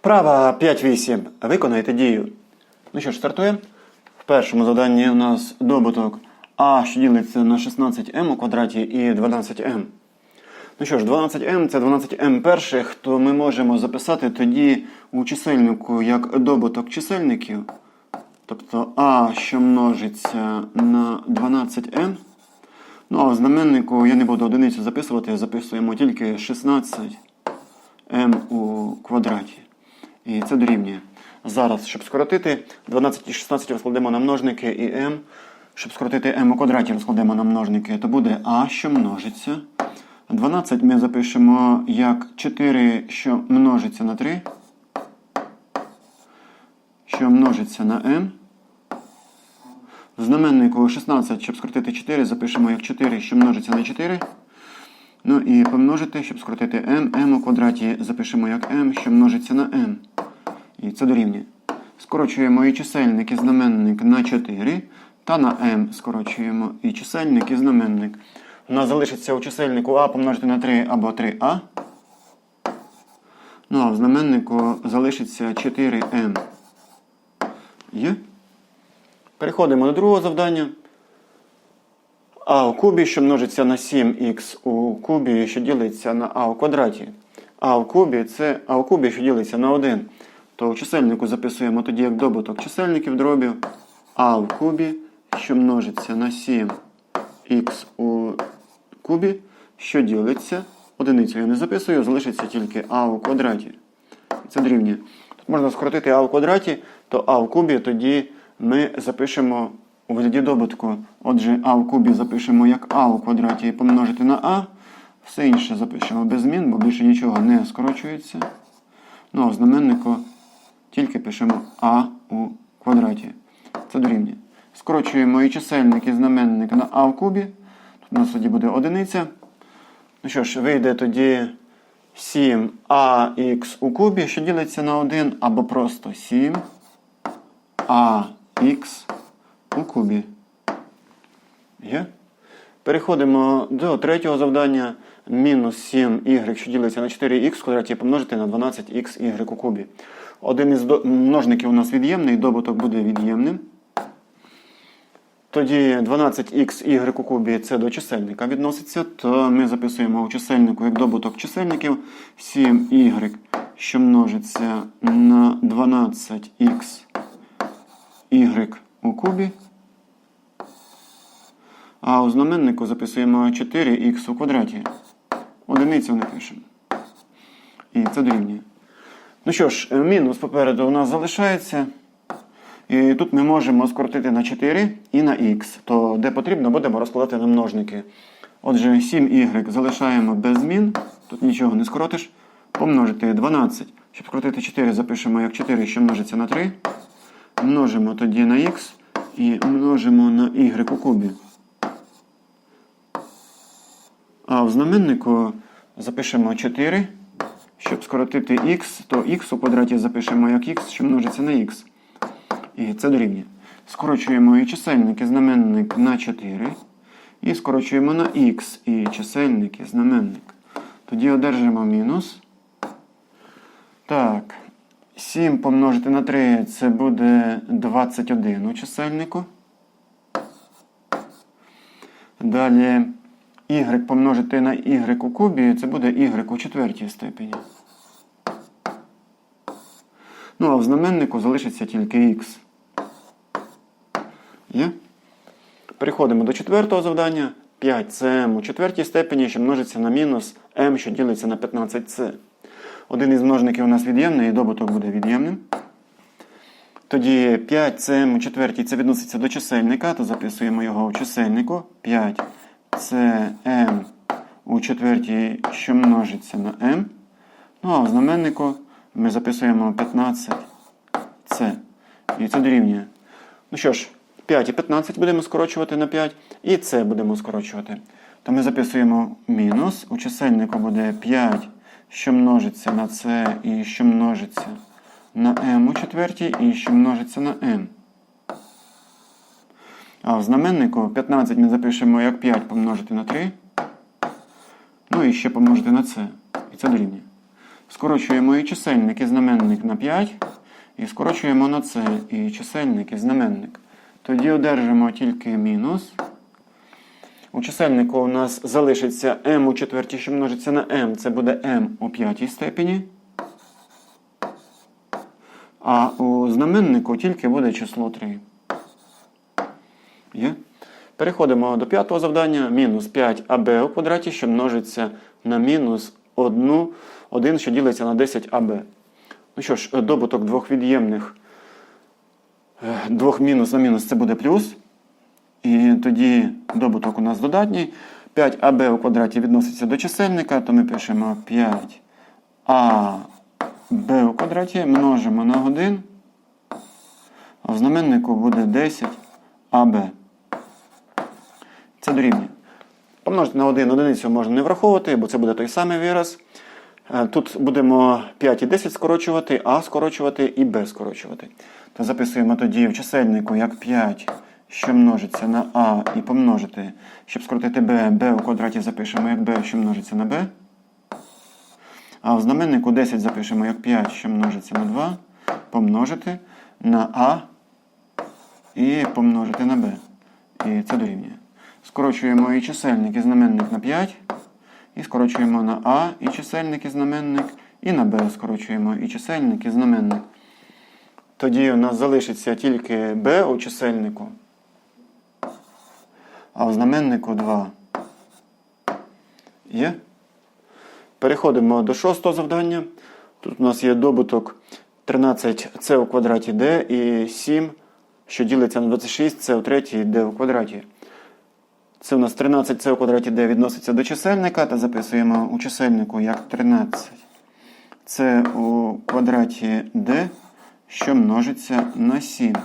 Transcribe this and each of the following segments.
Вправа 5-8. Виконайте дію. Ну що ж, стартуємо. В першому завданні у нас добуток А, що ділиться на 16m у квадраті і 12m. Ну що ж, 12m це 12m перших, то ми можемо записати тоді у чисельнику як добуток чисельників. Тобто А, що множиться на 12m. Ну а в знаменнику я не буду одиницю записувати, записуємо тільки 16 m у квадраті. І це дорівнює. Зараз, щоб скоротити, 12 і 16 розкладемо на множники і m. Щоб скоротити m у квадраті розкладемо на множники, то буде а, що множиться. 12 ми запишемо як 4, що множиться на 3, що множиться на m. Знаменнику 16, щоб скоротити 4, запишемо як 4, що множиться на 4. Ну і помножити, щоб скоротити m, m у квадраті запишемо як m, що множиться на m. І це дорівнює. Скорочуємо і чисельник, і знаменник на 4. Та на m скорочуємо і чисельник, і знаменник. У нас залишиться у чисельнику а помножити на 3 або 3а. Ну а в знаменнику залишиться 4m. Є? Переходимо до другого завдання. А у кубі, що множиться на 7х у кубі, що ділиться на а у квадраті. А у кубі це а у кубі, що ділиться на 1. То у чисельнику записуємо тоді як добуток чисельників дробів. А в кубі, що множиться на 7х у кубі, що ділиться. Одиницю я не записую, залишиться тільки а у квадраті. Це дорівнює. Тут можна скоротити а в квадраті, то а в кубі тоді ми запишемо у вигляді добутку. Отже, а в кубі запишемо як а у квадраті і помножити на а. Все інше запишемо без змін, бо більше нічого не скорочується. Ну а в знаменнику тільки пишемо а у квадраті. Це дорівнює. Скорочуємо і чисельник, і знаменник на а в кубі. Тут у нас тоді буде одиниця. Ну що ж, вийде тоді 7ax у кубі, що ділиться на 1, або просто 7ax у кубі. Є? Переходимо до третього завдання. Мінус 7y, що ділиться на 4х в квадраті, помножити на 12xy у кубі. Один із множників у нас від'ємний, добуток буде від'ємним. Тоді 12xy у кубі це до чисельника відноситься, то ми записуємо у чисельнику як добуток чисельників 7y, що множиться на 12x y у кубі. А у знаменнику записуємо 4х у квадраті. Одиницю не пишемо. І це дорівнює. Ну що ж, мінус попереду у нас залишається. І тут ми можемо скоротити на 4 і на х. То де потрібно, будемо розкладати на множники. Отже, 7y залишаємо без змін. Тут нічого не скоротиш. Помножити 12. Щоб скоротити 4, запишемо як 4, що множиться на 3. Множимо тоді на х і множимо на y у кубі. А в знаменнику запишемо 4. Щоб скоротити х, то х у квадраті запишемо як х, що множиться на х. І це дорівнює. Скорочуємо і чисельник, і знаменник на 4. І скорочуємо на х і чисельник, і знаменник. Тоді одержимо мінус. Так. 7 помножити на 3 це буде 21 у чисельнику. Далі y помножити на y у кубі, це буде y у четвертій степені. Ну, а в знаменнику залишиться тільки х. Є? Переходимо до четвертого завдання. 5 це у четвертій степені, що множиться на мінус m, що ділиться на 15c. Один із множників у нас від'ємний, і добуток буде від'ємним. Тоді 5 це у четвертій це відноситься до чисельника, то записуємо його у чисельнику. 5 це m у четвертій, що множиться на m. Ну а в знаменнику ми записуємо 15c. І це дорівнює. Ну що ж, 5 і 15 будемо скорочувати на 5, і це будемо скорочувати. То ми записуємо мінус. У чисельнику буде 5, що множиться на c і що множиться на m у четвертій, і що множиться на m. А в знаменнику 15 ми запишемо як 5 помножити на 3. Ну і ще помножити на c. І це дорівнює. Скорочуємо і чисельник і знаменник на 5. І скорочуємо на це і чисельник і знаменник. Тоді одержимо тільки мінус. У чисельнику у нас залишиться m у четвертій, що множиться на m. Це буде m у п'ятій степені. А у знаменнику тільки буде число 3. Є? Переходимо до п'ятого завдання. Мінус 5аб у квадраті, що множиться на мінус 1, 1 що ділиться на 10аб. Ну що ж, добуток двох від'ємних, е, двох мінус на мінус це буде плюс. І тоді добуток у нас додатній. 5аб у квадраті відноситься до чисельника, то ми пишемо 5аб у квадраті множимо на 1, а в знаменнику буде 10аб. Це дорівнює. Помножити на 1 одиницю можна не враховувати, бо це буде той самий вираз. Е, Тут будемо 5 і 10 скорочувати, а скорочувати і b скорочувати. То записуємо тоді в чисельнику як 5, що множиться на а, і помножити, щоб скоротити b, b у квадраті запишемо як b, що множиться на b. А в знаменнику 10 запишемо як 5, що множиться на 2, помножити на а і помножити на b. І це дорівнює. Скорочуємо і чисельник і знаменник на 5. І скорочуємо на А і чисельник і знаменник, і на Б скорочуємо і чисельник і знаменник. Тоді у нас залишиться тільки Б у чисельнику, а в знаменнику 2. Є? Переходимо до шостого завдання. Тут у нас є добуток 13c у квадраті d і 7, що ділиться на 26 c у третій d у квадраті. Це у нас 13c у квадраті d відноситься до чисельника, та записуємо у чисельнику як 13. Це у квадраті d, що множиться на 7.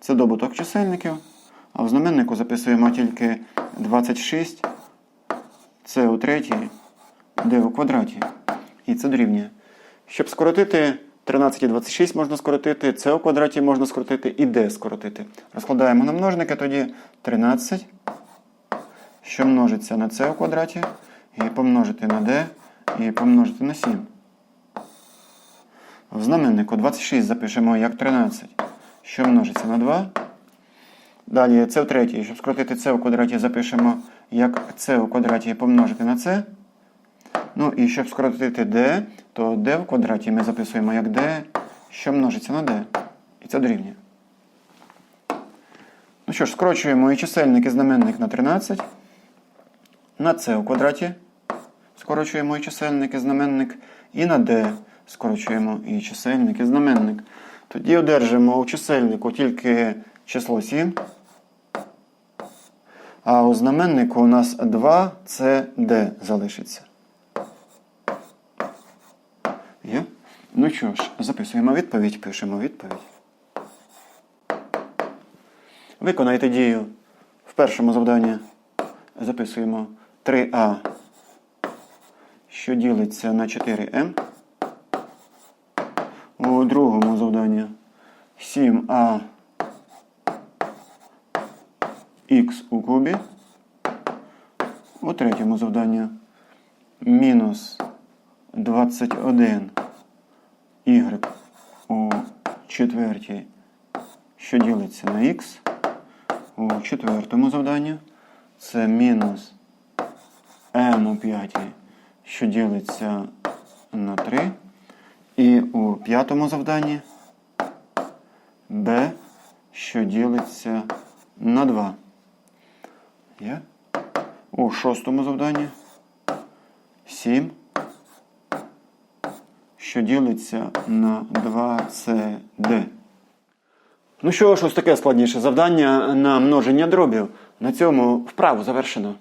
Це добуток чисельників. А в знаменнику записуємо тільки 26. Це у третій d у квадраті. І це дорівнює. Щоб скоротити 13 і 26 можна скоротити, c у квадраті можна скоротити і d скоротити. Розкладаємо на множники, тоді 13 що множиться на c у квадраті, і помножити на d, і помножити на 7. В знаменнику 26 запишемо як 13, що множиться на 2. Далі c в третій, щоб скоротити c у квадраті, запишемо як c у квадраті помножити на c. Ну і щоб скоротити d, то d в квадраті ми записуємо як d, що множиться на d. І це дорівнює. Ну що ж, скорочуємо і чисельник, і знаменник на 13 на c у квадраті скорочуємо і чисельник і знаменник, і на d скорочуємо і чисельник і знаменник. Тоді одержимо у чисельнику тільки число 7, а у знаменнику у нас 2cd залишиться. Є? Ну що ж, записуємо відповідь, пишемо відповідь. Виконайте дію в першому завданні. Записуємо 3а, що ділиться на 4m. У другому завданні 7а х у кубі. У третьому завданні мінус 21 y у четвертій, що ділиться на х. У четвертому завданні це мінус m у п'ятій, що ділиться на 3. І у п'ятому завданні b, що ділиться на 2. Є? У шостому завданні 7, що ділиться на 2cd. Ну що ж, ось таке складніше завдання на множення дробів. На цьому вправу завершено.